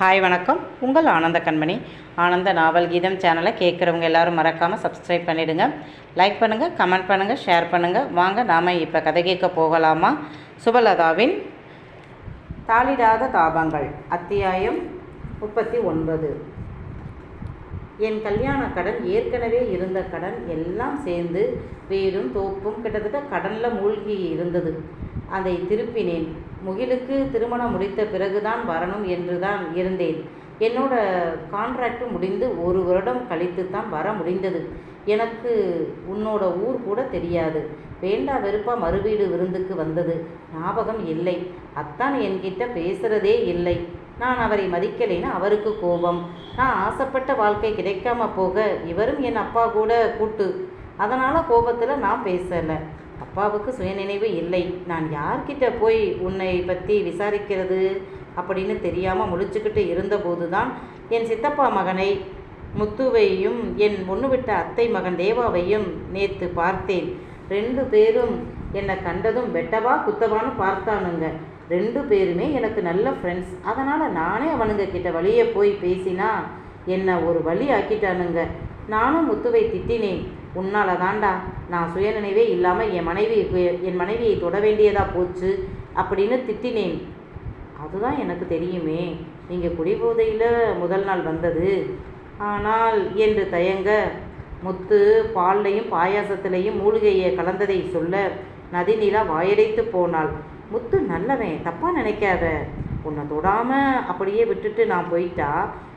Hi வணக்கம். உங்கள் ஆனந்த கண்மணி. ஆனந்த நாவல் கீதம் சேனலை கேட்குறவங்க எல்லாரும் மறக்காமல் சப்ஸ்கிரைப் பண்ணிவிடுங்க லைக் பண்ணுங்கள் கமெண்ட் பண்ணுங்கள் ஷேர் பண்ணுங்கள் வாங்க நாம் இப்போ கதை கேட்க போகலாமா? சுபலதாவின் தாளிடாத தாபங்கள் அத்தியாயம் முப்பத்தி ஒன்பது. என் கல்யாண கடன் ஏற்கனவே இருந்த கடன் எல்லாம் சேர்ந்து வீடும் தோப்பும் கிட்டத்தட்ட கடனில் மூழ்கி இருந்தது. அதை திருப்பினேன். முகிலுக்கு திருமணம் முடித்த பிறகுதான் வரணும் என்று தான் இருந்தேன். என்னோட கான்ட்ராக்ட் முடிந்து ஒரு வருடம் கழித்து தான் வர முடிந்தது. எனக்கு உன்னோட ஊர் கூட தெரியாது. வேண்டா வெறுப்பா மறுவீடு விருந்துக்கு வந்தது. ஞாபகம் இல்லை. அத்தான் என்கிட்ட பேசுறதே இல்லை. நான் அவரை மதிக்கலைன்னு அவருக்கு கோபம். நான் ஆசைப்பட்ட வாழ்க்கை கிடைக்காம போக இவரும் என் அப்பா கூட கூட்டு. அதனால் கோபத்தில் நான் பேசலை. அப்பாவுக்கு சுயநினைவு இல்லை. நான் யார்கிட்ட போய் உன்னை பற்றி விசாரிக்கிறது அப்படின்னு தெரியாமல் முழிச்சுக்கிட்டு இருந்தபோது தான் என் சித்தப்பா மகனை முத்துவையும் என் ஒன்று விட்ட அத்தை மகன் தேவாவையும் நேற்று பார்த்தேன். ரெண்டு பேரும் என்னை கண்டதும் வெட்டவா குத்தவான்னு பார்த்தானுங்க. ரெண்டு பேருமே எனக்கு நல்ல ஃப்ரெண்ட்ஸ் அதனால் நானே அவனுங்க கிட்ட வழியே போய் பேசினா என்னை ஒரு வழி ஆக்கிட்டானுங்க. நானும் முத்துவை திட்டினேன். உன்னால் தாண்டா நான் சுயநினைவே இல்லாமல் என் மனைவி என் மனைவியை தொட வேண்டியதா போச்சு அப்படின்னு திட்டினேன். அதுதான் எனக்கு தெரியுமே. நீங்கள் குடிபோதையில் முதல் நாள் வந்தது. ஆனால் என்று தயங்க முத்து பால்லையும் பாயாசத்திலையும் மூலிகையை கலந்ததை சொல்ல நதிநிலா வாயடைத்து போனாள். முத்து நல்லவன் தப்பாக நினைக்காத. உன்னை தொடாமல் அப்படியே விட்டுட்டு நான் போயிட்டா?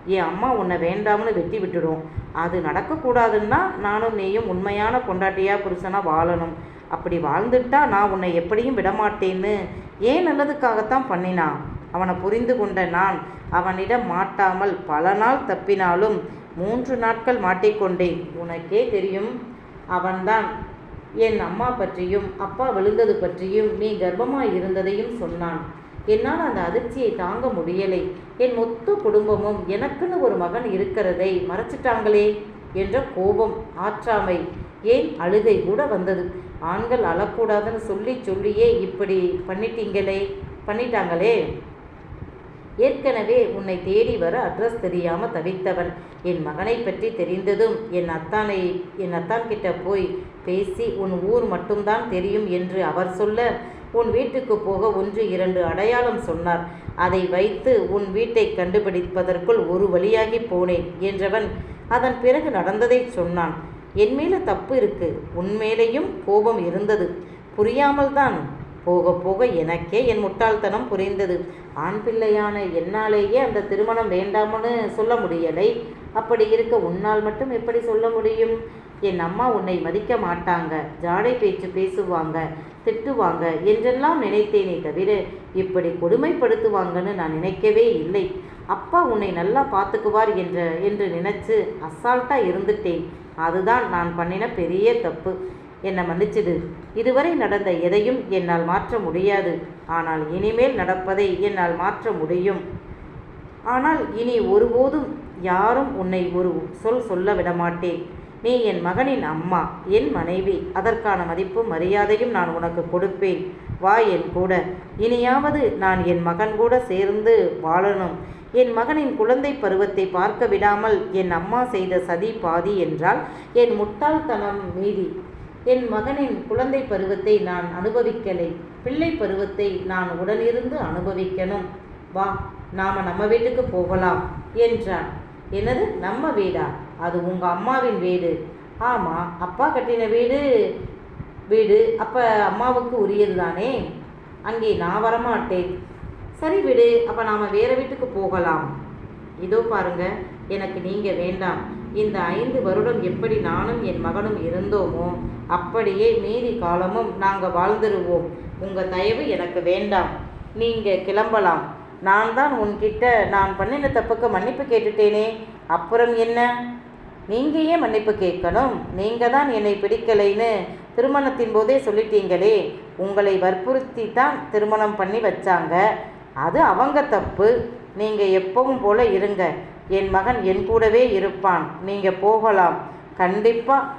என் அம்மா உன்னை வேண்டாம்னு வெட்டி விட்டுடும். அது நடக்கக்கூடாதுன்னா நானும் நீயும் உண்மையான பொண்டாட்டியா புருஷனாக வாழணும். அப்படி வாழ்ந்துட்டா நான் உன்னை எப்படியும் விடமாட்டேன்னு ஏன் நல்லதுக்காகத்தான் பண்ணினான் அவனை புரிந்து கொண்ட நான் அவனிடம் மாட்டாமல் பல நாள் தப்பினாலும் மூன்று நாட்கள் மாட்டிக்கொண்டேன். உனக்கே தெரியும் அவன்தான் என் அம்மா பற்றியும் அப்பா விழுந்தது பற்றியும் நீ கர்ப்பமாக இருந்ததையும் சொன்னான். என்னால் அந்த அதிர்ச்சியை தாங்க முடியலை. என் மொத்த குடும்பமும் எனக்குன்னு ஒரு மகன் இருக்கிறதை மறைச்சிட்டாங்களே என்ற கோபம் ஆற்றாமை. ஏன் அழுகை கூட வந்தது? ஆண்கள் அழக்கூடாதுன்னு சொல்லி சொல்லியே இப்படி பண்ணிட்டீங்களே பண்ணிட்டாங்களே? ஏற்கனவே உன்னை தேடி வர அட்ரஸ் தெரியாமல் தவித்தவன். என் மகனை பற்றி தெரிந்ததும் என் அத்தானை என் அத்தான் கிட்ட போய் பேசி உன் ஊர் மட்டும்தான் தெரியும் என்று அவர் சொல்ல உன் வீட்டுக்கு போக ஒன்று இரண்டு அடையாளம் சொன்னார். அதை வைத்து உன் வீட்டை கண்டுபிடிப்பதற்குள் ஒரு வழியாகி போனேன் என்றவன் அதன் பிறகு நடந்ததை சொன்னான். என் மேலே தப்பு இருக்கு. உன்மேலேயும் கோபம் இருந்தது. புரியாமல் தான் போக போக எனக்கே என் முட்டாள்தனம் புரிந்தது. ஆண் பிள்ளையான என்னாலேயே அந்த திருமணம் வேண்டாம்னு சொல்ல முடியலை. அப்படி இருக்க உன்னால் மட்டும் எப்படி சொல்ல முடியும்? என் அம்மா உன்னை மதிக்க மாட்டாங்க. ஜாடை பேச்சு பேசுவாங்க திட்டுவாங்க என்றெல்லாம் நினைத்தேனே தவிர இப்படி கொடுமைப்படுத்துவாங்கன்னு நான் நினைக்கவே இல்லை. அப்பா உன்னை நல்லா பார்த்துக்குவார் என்ற என்று நினைச்சு அசால்ட்டாக இருந்துட்டேன். அதுதான் நான் பண்ணின பெரிய தப்பு. என்னை மன்னிச்சிடு. இதுவரை நடந்த எதையும் என்னால் மாற்ற முடியாது. ஆனால் இனிமேல் நடப்பதை என்னால் மாற்ற முடியும். ஆனால் இனி ஒருபோதும் யாரும் உன்னை ஒரு சொல் சொல்ல விடமாட்டேன். நீ என் மகனின் அம்மா என் மனைவி. அதற்கான மதிப்பும் மரியாதையும் நான் உனக்கு கொடுப்பேன். வா என் கூட. இனியாவது நான் என் மகன் கூட சேர்ந்து வாழணும். என் மகனின் குழந்தை பருவத்தை பார்க்க விடாமல் என் அம்மா செய்த சதி பாதி என்றால் என் முட்டாள்தனம் மீதி. என் மகனின் குழந்தை பருவத்தை நான் அனுபவிக்கலை. பிள்ளை பருவத்தை நான் உடனிருந்து அனுபவிக்கணும். வா நாம நம்ம வீட்டுக்கு போகலாம் என்றான். என்னது நம்ம வீடா? அது உங்கள் அம்மாவின் வீடு. ஆமாம் அப்பா கட்டின வீடு வீடு அப்போ அம்மாவுக்கு உரியது தானே அங்கே நான் வரமாட்டேன். சரி விடு அப்போ நாம் வேறு வீட்டுக்கு போகலாம். இதோ பாருங்க எனக்கு நீங்கள் வேண்டாம். இந்த ஐந்து வருடம் எப்படி நானும் என் மகனும் இருந்தோமோ அப்படியே மீதி காலமும் நாங்கள் வாழ்ந்துருவோம். உங்கள் தயவு எனக்கு வேண்டாம். நீங்கள் கிளம்பலாம். நான் தான் உன்கிட்ட நான் பண்ணின தப்புக்கு மன்னிப்பு கேட்டுட்டேனே. அப்புறம் என்ன? நீங்கள் ஏன் மன்னிப்பு கேட்கணும். நீங்கள் தான் என்னை பிடிக்கலைன்னு திருமணத்தின் போதே சொல்லிட்டீங்களே. உங்களை வற்புறுத்தி தான் திருமணம் பண்ணி வச்சாங்க. அது அவங்க தப்பு. நீங்கள் எப்பவும் போல இருங்க. என் மகன் என் கூடவே இருப்பான். நீங்கள் போகலாம். கண்டிப்பாக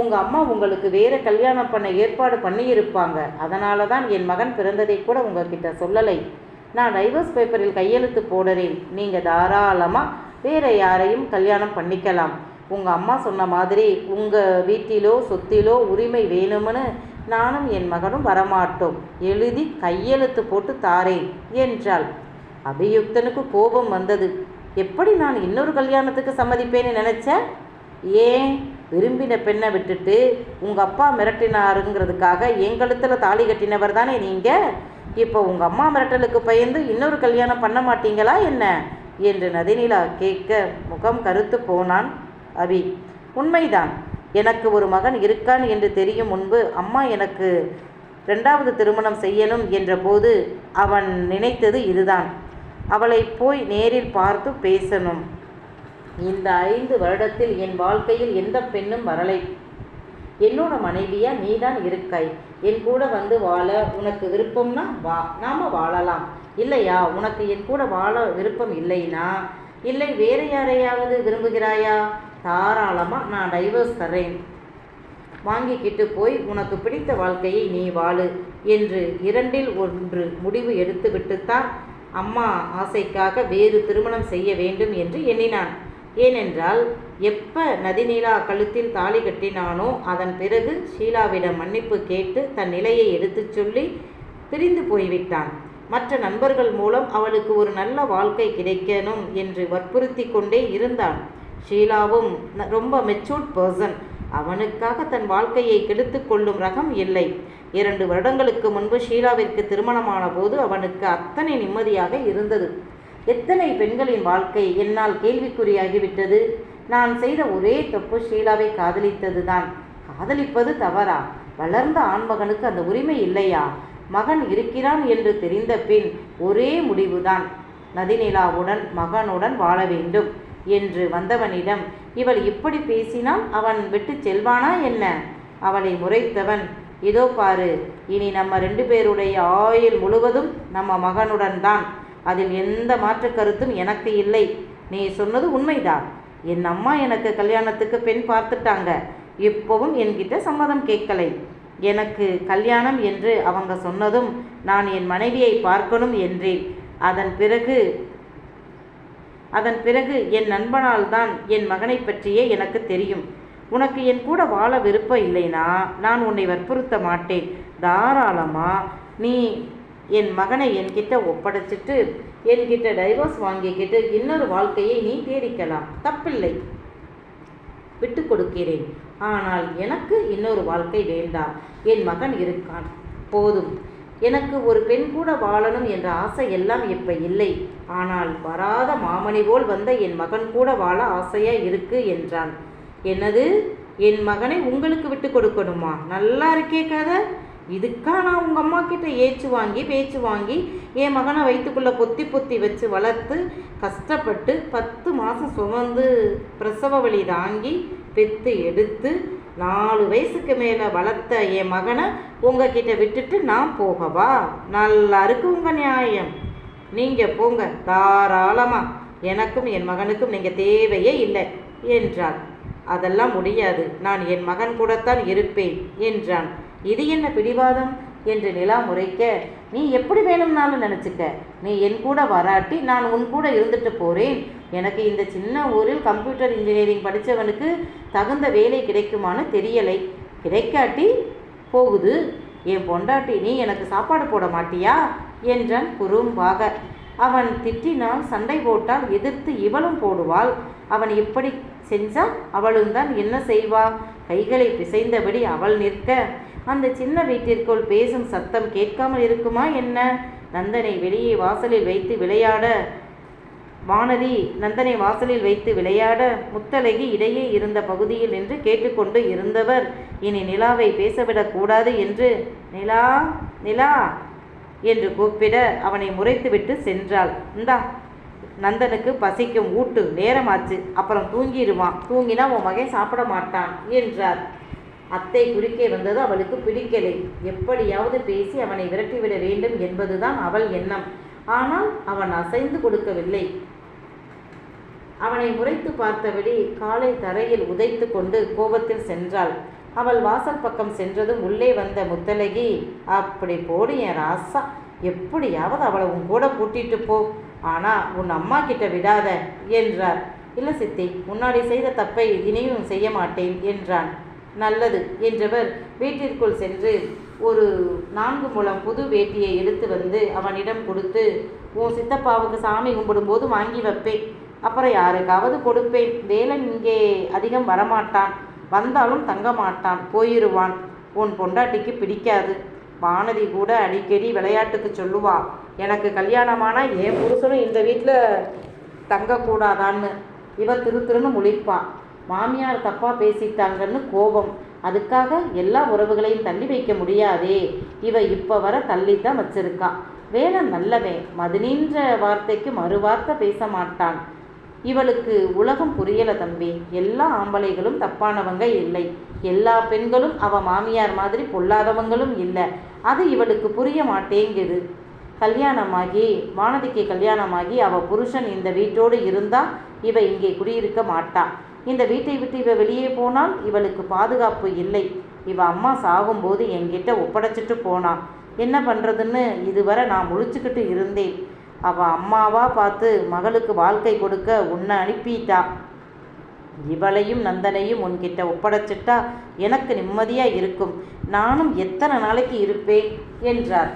உங்கள் அம்மா உங்களுக்கு வேறு கல்யாணம் பண்ண ஏற்பாடு பண்ணியிருப்பாங்க. அதனால தான் என் மகன் பிறந்ததை கூட உங்ககிட்ட சொல்லலை. நான் டைவர்ஸ் பேப்பரில் கையெழுத்து போடுறேன். நீங்கள் தாராளமாக வேறு யாரையும் கல்யாணம் பண்ணிக்கலாம். உங்கள் அம்மா சொன்ன மாதிரி உங்கள் வீட்டிலோ சொத்திலோ உரிமை வேணும்னு நானும் என் மகனும் வரமாட்டோம். எழுதி கையெழுத்து போட்டு தாரேன் என்றாள். அபியுக்தனுக்கு கோபம் வந்தது. எப்படி நான் இன்னொரு கல்யாணத்துக்கு சம்மதிப்பேன்னு நினச்சேன் ஏன்? விரும்பின பெண்ணை விட்டுட்டு உங்கள் அப்பா மிரட்டினாருங்கிறதுக்காக எங்களுத்தில் தாலி கட்டினவர் தானே நீங்கள் இப்போ உங்கள் அம்மா மிரட்டலுக்கு பயந்து இன்னொரு கல்யாணம் பண்ண மாட்டீங்களா என்ன? என்று நதினிலா கேட்க முகம் கருத்து போனான். அபி உண்மைதான். எனக்கு ஒரு மகன் இருக்கான் என்று தெரியும் முன்பு அம்மா எனக்கு ரெண்டாவது திருமணம் செய்யணும் என்றபோது அவன் நினைத்தது இதுதான். அவளை போய் நேரில் பார்த்து பேசணும். இந்த ஐந்து வருடத்தில் என் வாழ்க்கையில் எந்த பெண்ணும் வரலை. என்னோட மனைவியா நீதான் இருக்காய் என் கூட வந்து வாழ உனக்கு விருப்பம்னா வா நாம் வாழலாம். இல்லையா உனக்கு என் கூட வாழ விருப்பம் இல்லைனா? இல்லை வேறு யாரையாவது விரும்புகிறாயா? தாராளமாக நான் டைவர்ஸ் தர்றேன். வாங்கிக்கிட்டு போய் உனக்கு பிடித்த வாழ்க்கையை நீ வாழு என்று இரண்டில் ஒன்று முடிவு எடுத்துவிட்டுத்தான் அம்மா ஆசைக்காக வேறு திருமணம் செய்ய வேண்டும் என்று எண்ணினான். ஏனென்றால் எப்ப நதிநீலா கழுத்தில் தாலி கட்டினானோ அதன் பிறகு ஷீலாவிடம் மன்னிப்பு கேட்டு தன் நிலையை எடுத்துச் சொல்லி பிரிந்து போய்விட்டான். மற்ற நண்பர்கள் மூலம் அவளுக்கு ஒரு நல்ல வாழ்க்கை கிடைக்கணும் என்று வற்புறுத்தி கொண்டே இருந்தான். ஷீலாவும் ரொம்ப மெச்சூர்ட் பர்சன் அவனுக்காக தன் வாழ்க்கையை கெடுத்து கொள்ளும் ரகம் இல்லை. இரண்டு வருடங்களுக்கு முன்பு ஷீலாவிற்கு திருமணமான போது அவனுக்கு அத்தனை நிம்மதியாக இருந்தது. எத்தனை பெண்களின் வாழ்க்கை என்னால் கேள்விக்குறியாகிவிட்டது. நான் செய்த ஒரே தப்பு ஷீலாவை காதலித்ததுதான். காதலிப்பது தவறா? வளர்ந்த ஆண்மகனுக்கு அந்த உரிமை இல்லையா? மகன் இருக்கிறான் என்று தெரிந்த பின் ஒரே முடிவுதான். நதிநிலாவுடன் மகனுடன் வாழ வேண்டும். என்று வந்தவனிடம் இவள் இப்படி பேசினால் அவன் விட்டு செல்வானா என்ன? அவளை முறைத்தவன். இதோ பாரு இனி நம்ம ரெண்டு பேருடைய ஆயுள் முழுவதும் நம்ம மகனுடன் தான். அதில் எந்த மாற்று கருத்தும் எனக்கு இல்லை. நீ சொன்னது உண்மைதான். என் அம்மா எனக்கு கல்யாணத்துக்கு பெண் பார்த்துட்டாங்க. இப்போவும் என்கிட்ட சம்மதம் கேட்கலை. எனக்கு கல்யாணம் என்று அவங்க சொன்னதும் நான் என் மனைவியை பார்க்கணும் என்றேன். அதன் பிறகு அதன் பிறகு என் நண்பனால் தான் என் மகனை பற்றியே எனக்கு தெரியும். உனக்கு என் கூட வாழ விருப்பம் இல்லைனா நான் உன்னை வற்புறுத்த மாட்டேன். தாராளமா நீ என் மகனை என்கிட்ட ஒப்படைச்சிட்டு என்கிட்ட டைவர்ஸ் வாங்கிக்கிட்டு இன்னொரு வாழ்க்கையை நீ தேடிக்கலாம். தப்பில்லை. விட்டு கொடுக்கிறேன். ஆனால் எனக்கு இன்னொரு வாழ்க்கை வேண்டாம். என் மகன் இருக்கான். போதும். எனக்கு ஒரு பெண் கூட வாழணும் என்ற ஆசை எல்லாம் இப்ப இல்லை. ஆனால் வராத மாமணி போல் வந்த என் மகன் கூட வாழ ஆசையா இருக்கு என்றான். என்னது? என் மகனை உங்களுக்கு விட்டு கொடுக்கணுமா? நல்லா இருக்கே கதை. இதுக்கா நான் உங்கள் அம்மா கிட்ட ஏச்சு வாங்கி பேச்சு வாங்கி என் மகனை வயிற்றுக்குள்ளே பொத்தி பொத்தி வச்சு வளர்த்து கஷ்டப்பட்டு பத்து மாதம் சுமந்து பிரசவ வழி தாங்கி பெத்து எடுத்து நாலு வயசுக்கு மேலே வளர்த்த என் மகனை உங்ககிட்ட விட்டுட்டு நான் போகவா? நல்லா இருக்கு உங்கள் நியாயம். நீங்கள் போங்க தாராளமாக எனக்கும் என் மகனுக்கும் நீங்கள் தேவையே இல்லை என்றார் அதெல்லாம் முடியாது. நான் என் மகன் கூடத்தான் இருப்பேன் என்றான். இது என்ன பிடிவாதம்? என்று நிலா முறைக்க நீ எப்படி வேணும்னாலும் நினச்சிக்க. நீ என் கூட வராட்டி நான் உன் கூட இருந்துட்டு போகிறேன் எனக்கு இந்த சின்ன ஊரில் கம்ப்யூட்டர் இன்ஜினியரிங் படித்தவனுக்கு தகுந்த வேலை கிடைக்குமான்னு தெரியலை. கிடைக்காட்டி போகுது. என் பொண்டாட்டி நீ எனக்கு சாப்பாடு போட மாட்டியா? என்றான் குறும்பாக. அவன் திட்டினால் சண்டை போட்டால் எதிர்த்து இவளும் போடுவாள். அவன் இப்படி செஞ்சா அவளும் தான் என்ன செய்வா? கைகளை பிசைந்தபடி அவள் நிற்க அந்த சின்ன வீட்டிற்குள் பேசும் சத்தம் கேட்காமல் இருக்குமா என்ன? நந்தனை வெளியே வாசலில் வைத்து விளையாட. வானதி நந்தனை வாசலில் வைத்து விளையாட. முத்தழகி இடையே இருந்த பகுதியில் நின்று கேட்டுக்கொண்டு இருந்தவர் இனி நிலாவை பேசவிடக்கூடாது என்று. நிலா நிலா என்று கூப்பிட அவனை முறைத்துவிட்டு சென்றாள். இந்தா நந்தனுக்கு பசிக்கும் ஊட்டு நேரமாச்சு. அப்புறம் தூங்கிடுவான் தூங்கினா உன் மகன் சாப்பிட மாட்டான் என்றார். அத்தை குறுக்கே வந்தது அவளுக்கு பிடிக்கலை. எப்படியாவது பேசி அவனை விரட்டிவிட வேண்டும் என்பதுதான் அவள் எண்ணம். ஆனால் அவன் அசைந்து கொடுக்கவில்லை. அவனை முறைத்து பார்த்தபடி காலை தரையில் உதைத்து கொண்டு கோபத்தில் சென்றாள். அவள் வாசல் பக்கம் சென்றதும் உள்ளே வந்த முத்தலகி அப்படி போடு என் ராசா எப்படியாவது அவளை உன் கூட கூட்டிட்டு போ. ஆனால் உன் அம்மா கிட்ட விடாத என்றார். இல்லை சித்தி முன்னாடி செய்த தப்பை இனியும் செய்ய மாட்டேன் என்றான். நல்லது என்றவர் வீட்டிற்குள் சென்று ஒரு நான்கு முழம் புது வேட்டியை எடுத்து வந்து அவனிடம் கொடுத்து உன் சித்தப்பாவுக்கு சாமி கும்பிடும்போது வாங்கி வைப்பேன். அப்புறம் யாருக்காவது கொடுப்பேன். வேலன் இங்கே அதிகம் வரமாட்டான். வந்தாலும் தங்க மாட்டான் போயிடுவான் உன் பொண்டாட்டிக்கு பிடிக்காது. வானதி கூட அடிக்கடி விளையாட்டுக்கு சொல்லுவா. எனக்கு கல்யாணமானா என் புருஷனும் இந்த வீட்டில் தங்கக்கூடாதான்னு. இவன் திரு திருன்னு முழிப்பான். மாமியார் தப்பாக பேசிட்டாங்கன்னு கோபம். அதுக்காக எல்லா உறவுகளையும் தள்ளி வைக்க முடியாதே. இவ இப்போ வர தள்ளித்தான் வச்சிருக்கான் வேலன் நல்லவன். மதுனின்ற வார்த்தைக்கு மறு வார்த்தை பேச மாட்டான். இவளுக்கு உலகம் புரியல தம்பி. எல்லா ஆம்பளைகளும் தப்பானவங்க இல்லை. எல்லா பெண்களும் அவ மாமியார் மாதிரி பொல்லாதவங்களும் இல்லை. அது இவளுக்கு புரிய மாட்டேங்குது. கல்யாணமாகி வானதிக்கு கல்யாணமாகி அவ புருஷன் இந்த வீட்டோடு இருந்தா இவ இங்கே குடியிருக்க மாட்டான் இந்த வீட்டை விட்டு இவ வெளியே போனால் இவளுக்கு பாதுகாப்பு இல்லை. இவ அம்மா சாகும்போது என்கிட்ட ஒப்படைச்சிட்டு போனா என்ன பண்ணுறதுன்னு இதுவரை நான் முழிச்சுக்கிட்டு இருந்தேன். அவள் அம்மாவா பார்த்து மகளுக்கு வாழ்க்கை கொடுக்க உன்னை அனுப்பிட்டா. இவளையும் நந்தனையும் உன்கிட்ட ஒப்படைச்சிட்டா எனக்கு நிம்மதியாக இருக்கும். நானும் எத்தனை நாளைக்கு இருப்பேன்? என்றார்.